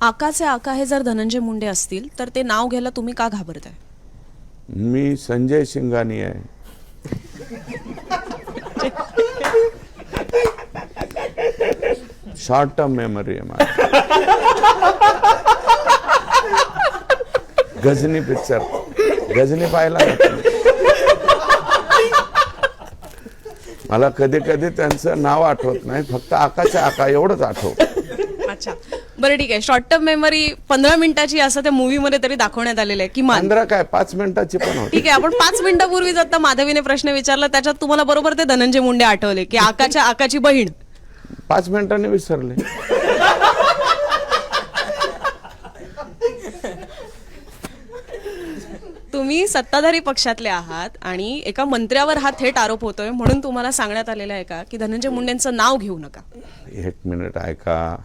आकाचे आका हे जर धनंजय मुंडे असतील तर ते नाव घ्यायला तुम्ही का घाबरताय? मी संजय शिंगाणी आहे. शॉर्ट टर्म मेमरी आहे माझी. गजनी पिक्चर गजनी पाहिला? मला कधी कधी त्यांचं नाव आठवत नाही फक्त आकाच्या आका एवढंच आठवत. अच्छा. बरं ठीक आहे. शॉर्ट टर्म मेमरी पंधरा मिनिटाची असं त्या मूवी मध्ये तरी दाखवण्यात आलेलं आहे किमान पंधरा काय? पाच मिनिटाची पण होती. ठीक आहे आपण पाच मिनिटापूर्वीच आता माधवीने प्रश्न विचारला त्याच्यात तुम्हाला बरोबर ते धनंजय मुंडे आठवले की आकाच्या आकाची बहीण. पाच मिनिटांनी विसरले. तुम्ही सत्ताधारी पक्षातले आहात आणि एका मंत्र्यावर हा थेट आरोप होतोय म्हणून तुम्हाला सांगण्यात आलेलं आहे का की धनंजय मुंडेंचं नाव घेऊ नका? एक मिनिट ऐका.